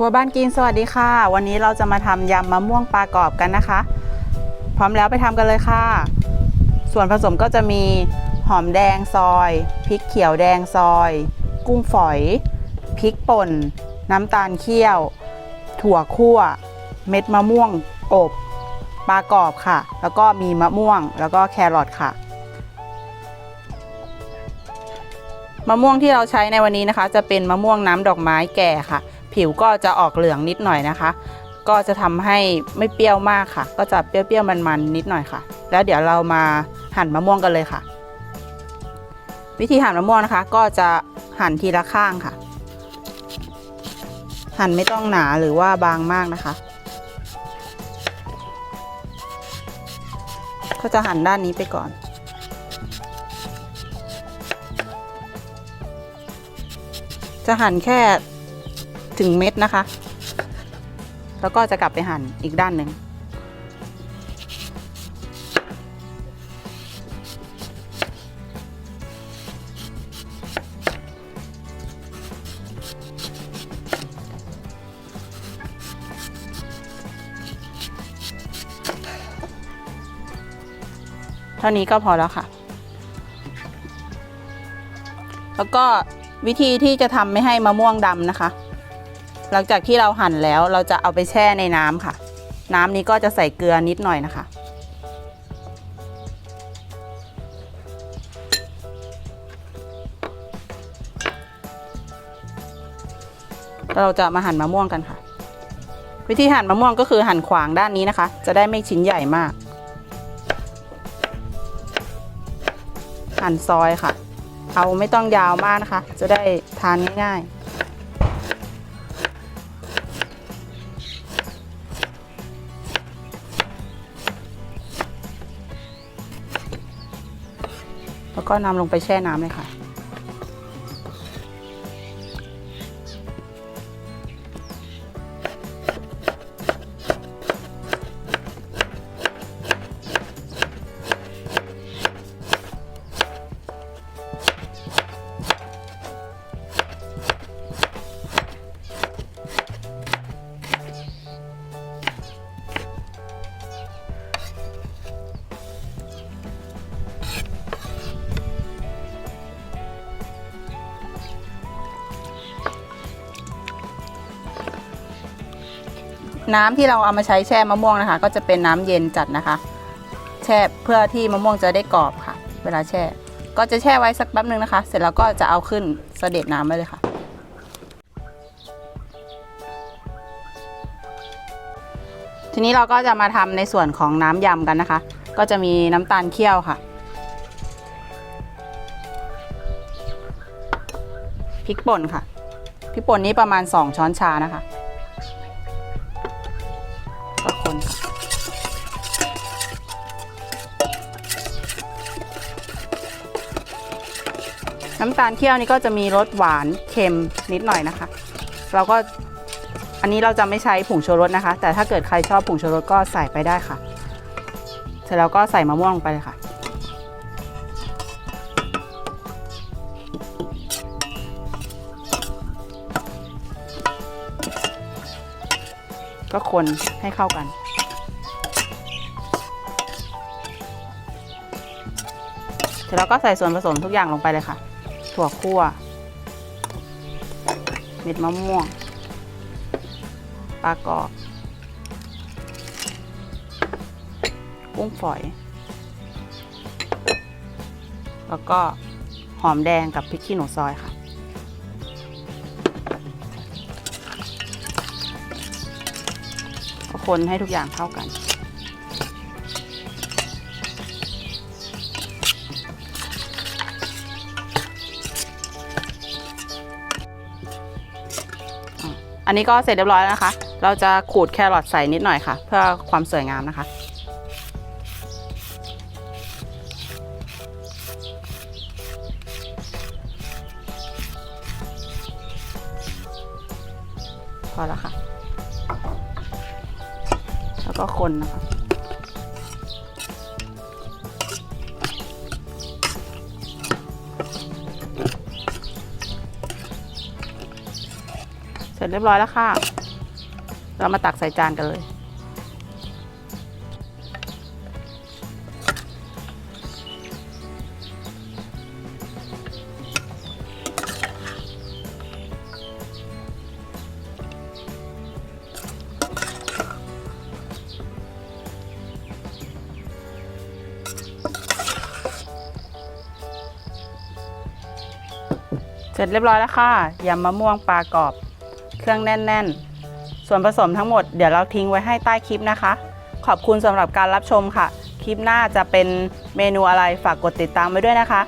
ครัวบ้านกินสวัสดีค่ะ วันนี้เราจะมาทำยำมะม่วงปลากรอบกันนะคะ พร้อมแล้วไปทำกันเลยค่ะ ส่วนผสมก็จะมีหอมแดงซอยพริกเขียวแดงซอย กุ้งฝอยพริกป่น น้ำตาลเคี่ยว ถั่วคั่ว เม็ดมะม่วงอบปลากรอบค่ะ แล้วก็มีมะม่วงแล้วก็แครอทค่ะมะม่วงที่เราใช้ในวันนี้นะคะ จะเป็นมะม่วงน้ำดอกไม้แก่ค่ะ ผิวก็จะออกเหลืองนิดหน่อยนะคะ ก็จะทำให้ไม่เปรี้ยวมากค่ะ ก็จะเปรี้ยวๆมันๆนิดหน่อยค่ะ แล้วเดี๋ยวเรามาหั่นมะม่วงกันเลยค่ะ วิธีหั่นมะม่วงนะคะ ก็จะหั่นทีละข้างค่ะ หั่นไม่ต้องหนาหรือว่าบางมากนะคะ ก็จะหั่นด้านนี้ไปก่อนจะหั่นแค่ ถึงเม็ดนะคะ แล้วก็จะกลับไปหั่นอีกด้านหนึ่งเท่านี้ก็พอแล้วค่ะ แล้วก็วิธีที่จะทำไม่ให้มะม่วงดำนะคะ หลังจากที่เราหั่นแล้วเราจะเอาไปแช่ในน้ำค่ะ น้ำนี้ก็จะใส่เกลือนิดหน่อยนะคะ เราจะมาหั่นมะม่วงกันค่ะ วิธีหั่นมะม่วงก็คือหั่นขวางด้านนี้นะคะ จะได้ไม่ชิ้นใหญ่มาก หั่นซอยค่ะ เอาไม่ต้องยาวมากนะคะ จะได้ทานง่ายๆ ก็นำลงไปแช่น้ำเลยค่ะ น้ำที่เราเอามาใช้แช่มะม่วงนะคะ ก็จะเป็นน้ำเย็นจัดนะคะ แช่เพื่อที่มะม่วงจะได้กรอบค่ะ เวลาแช่ ก็จะแช่ไว้สักแป๊บนึงนะคะ เสร็จแล้วก็จะเอาขึ้นเสด็จน้ำไว้เลยค่ะ ทีนี้เราก็จะมาทำในส่วนของน้ำยำกันนะคะ ก็จะมีน้ำตาลเคี่ยวค่ะพริกป่นค่ะพริกป่นนี้ประมาณ 2 ช้อนชานะคะ คนค่ะน้ำตาลเคี่ยวนี่ก็จะมีรสหวานเค็มนิดหน่อยนะคะ เราก็อันนี้เราจะไม่ใช้ผงชูรสนะคะ แต่ถ้าเกิดใครชอบผงชูรสก็ใส่ไปได้ค่ะ เสร็จแล้วก็ใส่มะม่วงลงไปเลยค่ะ ก็คนให้เข้ากัน เสร็จแล้วก็ใส่ส่วนผสมทุกอย่างลงไปเลยค่ะ ถั่วคั่ว เม็ดมะม่วง ปลากรอบ กุ้งฝอย แล้วก็หอมแดงกับพริกขี้หนูซอยค่ะ คนให้ทุกอย่างเข้ากัน อันนี้ก็เสร็จเรียบร้อยแล้วนะคะ เราจะขูดแครอทใส่นิดหน่อยค่ะ เพื่อความสวยงามนะคะพอแล้วค่ะ ก็คนนะคะเสร็จเรียบร้อยแล้วค่ะ เรามาตักใส่จานกันเลย เสร็จเรียบร้อยแล้วค่ะยำมะม่วงปลากรอบ เครื่องแน่น ๆ ส่วนผสมทั้งหมดเดี๋ยวเราทิ้งไว้ให้ใต้คลิปนะคะ ขอบคุณสำหรับการรับชมค่ะ คลิปหน้าจะเป็นเมนูอะไรฝากกดติดตามไว้ด้วยนะคะ